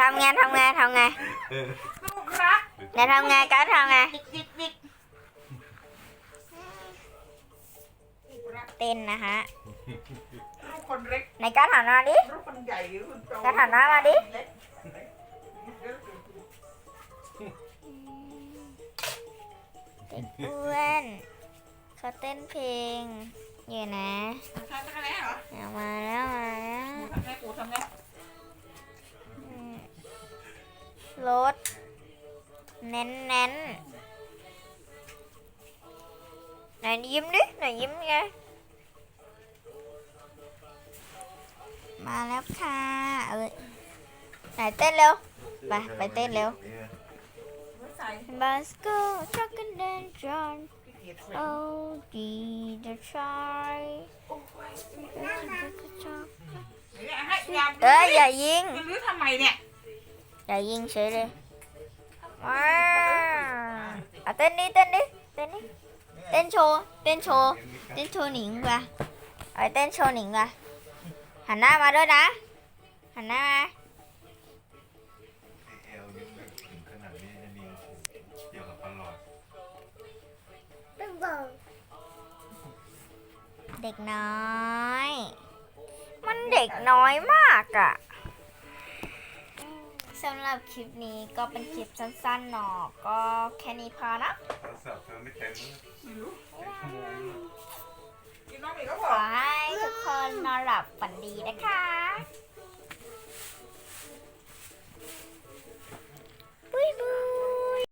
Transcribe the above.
ทำไงทำไงทำไงลูกรักไหนทำไงก็ทำไงดิกดิกดิกลูกรักเต้นนะฮะลูกคนเล็กไหนก็หันมาดิลูกคนใหญ่หรือคนโตจะหันหน้ามาดิเล็กเด็กอ้วนเขาเต้นเพลงอยู่นะทำจักรเหรอเอามาแล้วมาแล้ว ทำไงกู รถเน้นเน้นๆไหนยิ้มดิไหนยิ้มไงมาแล้วค่ะเอ้ยไหนเต้นเร็วไปไปเต้นเร็วไม่ใส่ Let's go truck and then John ขี้เกียจใส่ Oh did the try เนี่ยให้ยามเอ้ยอย่ายิงจะรื้อทำไมเนี่ย อย่ายิงเฉยเลยว้าอะเต้นดิเต้นดิเต้นดิเต้นโชว์เต้นโชว์เต้นโชว์หนิงว่ะเอาไปเต้นโชว์หนิงว่ะหันหน้ามาด้วยนะหันหน้ามาเอลยังแบบถึงขนาดนี้นะนิวเกี่ยวกับปลอดเด็กน้อย มันเด็กน้อยมากอะ สำหรับคลิปนี้ก็เป็นคลิปสั้นๆหนอก็แค่นี้พอนะโทรศัพท์เธอไม่เต็มแล้วไม่รู้ชั่วโมงแล้วกินน้องอีกก็บขอกอให้ทุกคนนอนหลับฝันดีนะคะเ